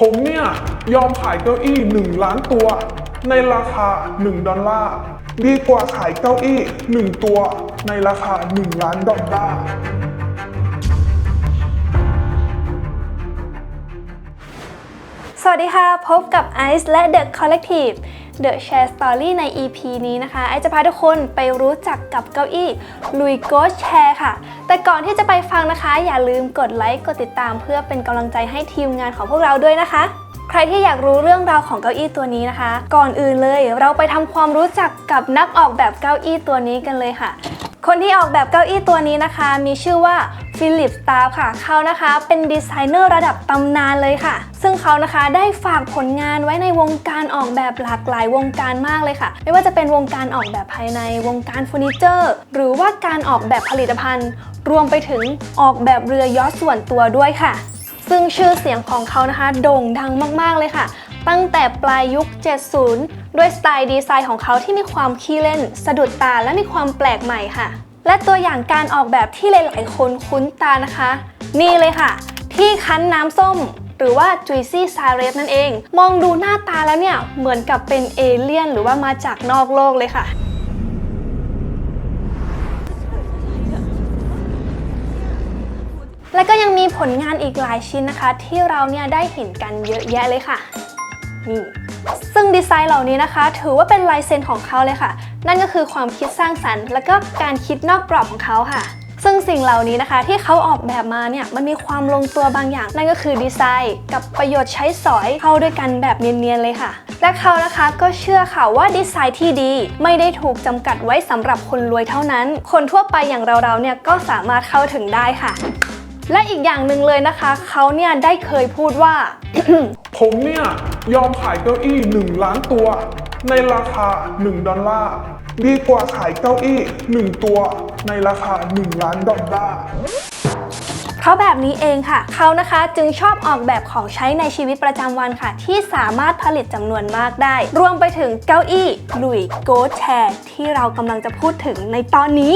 ผมเนี่ยยอมขายเก้าอี้ 1 ล้านตัว ในราคา 1 ดอลลาร์ ดีกว่าขายเก้าอี้ 1 ตัวในราคา 1 ล้านดอลลาร์สวัสดีค่ะ พบกับไอซ์และ The Collective The Share Story ใน EP นี้นะคะ ไอจะพาทุกคนไปรู้จักกับเก้าอี้ลุยโกสแชร์ค่ะ แต่ก่อนที่จะไปฟังนะคะ อย่าลืมกดไลค์กดติดตามเพื่อเป็นกำลังใจให้ทีมงานของพวกเราด้วยนะคะ ใครที่อยากรู้เรื่องราวของเก้าอี้ตัวนี้นะคะ ก่อนอื่นเลยเราไปทำความรู้จักกับนักออกแบบเก้าอี้ตัวนี้กันเลยค่ะ คนที่ออกแบบเก้าอี้ตัวนี้นะคะ มีชื่อว่าฟิลิปสตาร์ค่ะ เขานะคะเป็นดีไซเนอร์ระดับตำนานเลยค่ะ ซึ่งเขานะคะได้ฝากผลงานไว้ในวงการออกแบบหลากหลายวงการมากเลยค่ะ ไม่ว่าจะเป็นวงการออกแบบภายในวงการเฟอร์นิเจอร์ หรือว่าการออกแบบผลิตภัณฑ์ รวมไปถึงออกแบบเรือยอชส่วนตัวด้วยค่ะ ซึ่งชื่อเสียงของเขานะคะ โด่งดังมากๆเลยค่ะ ตั้งแต่ปลายยุค 70 ด้วยสไตล์ดีไซน์ของเขาที่มีความขี้เล่น สะดุดตาและมีความแปลกใหม่ค่ะ และตัวอย่างการออกแบบที่หลายๆ คนคุ้นตานะคะ นี่เลยค่ะ ที่คั้นน้ำส้ม หรือว่า Juicy s i r e s นั่นเอง มองดูหน้าตาแล้วเนี่ย เหมือนกับเป็นเอเลี่ยน หรือว่ามาจากนอกโลกเลยค่ะและก็ยังมีผลงานอีกหลายชิ้นนะคะ ที่เราเนี่ยได้เห็นกันเยอะแยะเลยค่ะ นี่ซึ่งดีไซน์เหล่านี้นะคะ ถือว่าเป็นลายเซ็นของเขาเลยค่ะ นั่นก็คือความคิดสร้างสรรค์ และก็การคิดนอกกรอบของเขาค่ะ ซึ่งสิ่งเหล่านี้นะคะที่เขาออกแบบมาเนี่ยมันมีความลงตัวบางอย่าง นั่นก็คือดีไซน์ กับประโยชน์ใช้สอยเข้าด้วยกันแบบเนียนๆเลยค่ะ และเขานะคะก็เชื่อค่ะว่าดีไซน์ที่ดีไม่ได้ถูกจำกัดไว้สำหรับคนรวยเท่านั้น คนทั่วไปอย่างเราๆเนี่ยก็สามารถเข้าถึงได้ค่ะ และอีกอย่างหนึ่งเลยนะคะ เขาเนี่ยได้เคยพูดว่า ผมเนี่ยยอมขายเก้าอี้ 1 ล้านตัว ในราคา 1 ดอลลาร์ ดีกว่าขายเก้าอี้ 1 ตัว ในราคา 1 ล้านดอลลาร์เพราะแบบนี้เองค่ะ เขานะคะจึงชอบออกแบบของใช้ในชีวิตประจำวันค่ะ ที่สามารถผลิตจำนวนมากได้ รวมไปถึงเก้าอี้ลุยโกแชร์ที่เรากำลังจะพูดถึงในตอนนี้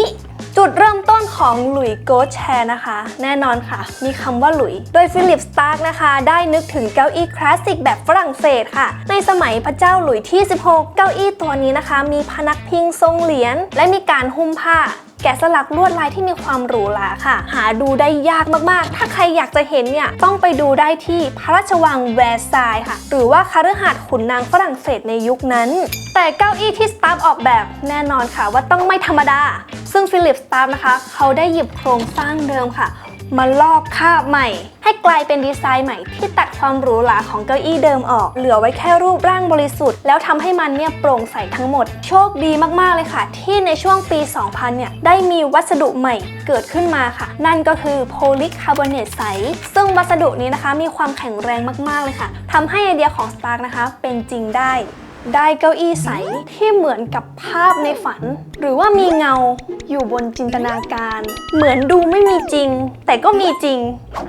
จุดเริ่มต้นของหลุยโกแชร์นะคะ แน่นอนค่ะ มีคำว่าหลุย โดยฟิลิปสตาร์กนะคะ ได้นึกถึงเก้าอี้คลาสสิกแบบฝรั่งเศสค่ะ ในสมัยพระเจ้าหลุยที่ 16 เก้าอี้ตัวนี้นะคะ มีพนักพิงทรงเหรียญและมีการหุ้มผ้าแกะสลักลวดลายที่มีความหรูหราค่ะ หาดูได้ยากมาก ๆ ถ้าใครอยากจะเห็นเนี่ย ต้องไปดูได้ที่พระราชวังแวร์ซายค่ะ หรือว่าคาฤหาสน์ขุนนางฝรั่งเศสในยุคนั้น แต่เก้าอี้ที่สตาฟออกแบบแน่นอนค่ะว่าต้องไม่ธรรมดา ซึ่งฟิลิปสตาฟนะคะ เขาได้หยิบโครงสร้างเดิมค่ะ มาลอกคาบใหม่ ให้กลายเป็นดีไซน์ใหม่ที่ตัดความหรูหราของเก้าอี้เดิมออก เหลือไว้แค่รูปร่างบริสุทธิ์ แล้วทำให้มันเนี่ยโปร่งใสทั้งหมด โชคดีมากๆเลยค่ะ ที่ในช่วงปี 2000 เนี่ยได้มีวัสดุใหม่เกิดขึ้นมาค่ะ นั่นก็คือโพลิคาร์บอเนตใส ซึ่งวัสดุนี้นะคะมีความแข็งแรงมากๆเลยค่ะทำให้ไอเดียของ Stark นะคะเป็นจริงได้ ได้เก้าอี้ใสที่เหมือนกับภาพในฝัน หรือว่ามีเงาอยู่บนจินตนาการ เหมือนดูไม่มีจริง แต่ก็มีจริง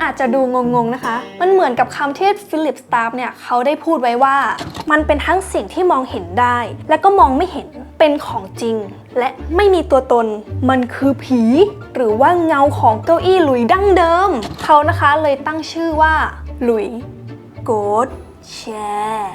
อาจจะดูงงๆนะคะ มันเหมือนกับคำที่ฟิลิปสตาร์เนี่ยเขาได้พูดไว้ว่า มันเป็นทั้งสิ่งที่มองเห็นได้ และก็มองไม่เห็นเป็นของจริง และไม่มีตัวตน มันคือผี หรือว่าเงาของเก้าอี้หลุยดั้งเดิม เขานะคะเลยตั้งชื่อว่าหลุยโกดแชร์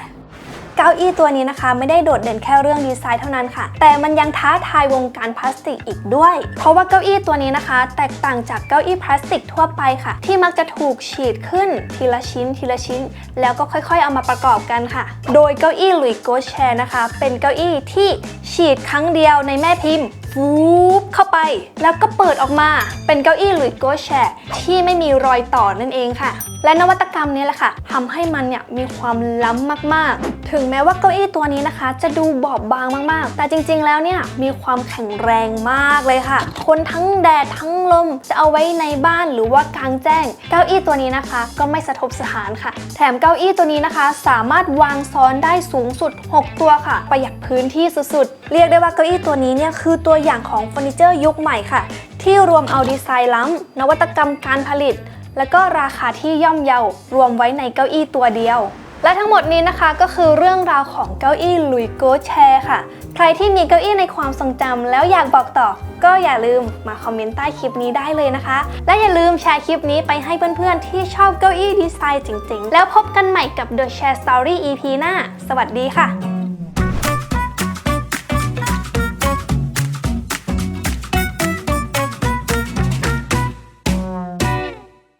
เก้าอี้ตัวนี้นะคะไม่ได้โดดเด่นแค่เรื่องดีไซน์เท่านั้นค่ะ แต่มันยังท้าทายวงการพลาสติกอีกด้วย เพราะว่าเก้าอี้ตัวนี้นะคะ แตกต่างจากเก้าอี้พลาสติกทั่วไปค่ะ ที่มักจะถูกฉีดขึ้นทีละชิ้นทีละชิ้น แล้วก็ค่อยๆ เอามาประกอบกันค่ะ โดยเก้าอี้หลุยโกแชร์นะคะ เป็นเก้าอี้ที่ฉีดครั้งเดียวในแม่พิมพ์ฟูบเข้าไป แล้วก็เปิดออกมาเป็นเก้าอี้หลุยโกแชร์ที่ไม่มีรอยต่อนั่นเองค่ะ และนวัตกรรมนี้แหละค่ะทำให้มันเนี่ยมีความล้ำมากๆ ถึงแม้ว่าเก้าอี้ตัวนี้นะคะ จะดูบอบบางมากๆ แต่จริงๆแล้วเนี่ยมีความแข็งแรงมากเลยค่ะทนทั้งแดดทั้งลมจะเอาไว้ในบ้านหรือว่ากลางแจ้ง เก้าอี้ตัวนี้นะคะ ก็ไม่สะทกสถานค่ะ แถมเก้าอี้ตัวนี้นะคะ สามารถวางซ้อนได้สูงสุด 6 ตัวค่ะ ประหยัดพื้นที่สุดๆ เรียกได้ว่าเก้าอี้ตัวนี้เนี่ยคือตัวอย่างของเฟอร์นิเจอร์ยุคใหม่ค่ะ ที่รวมเอาดีไซน์ล้ำนวัตกรรมการผลิต และก็ราคาที่ย่อมเยาวรวมไว้ในเก้าอี้ตัวเดียว และทั้งหมดนี้นะคะก็คือเรื่องราวของเก้าอี้ลุยโกแชร์ค่ะ ใครที่มีเก้าอี้ในความทรงจำแล้วอยากบอกต่อ ก็อย่าลืมมาคอมเมนต์ใต้คลิปนี้ได้เลยนะคะ และอย่าลืมแชร์คลิปนี้ไปให้เพื่อนๆ ที่ชอบเก้าอี้ดีไซน์จริงๆ แล้วพบกันใหม่กับ The Share Story EP หน้า สวัสดีค่ะ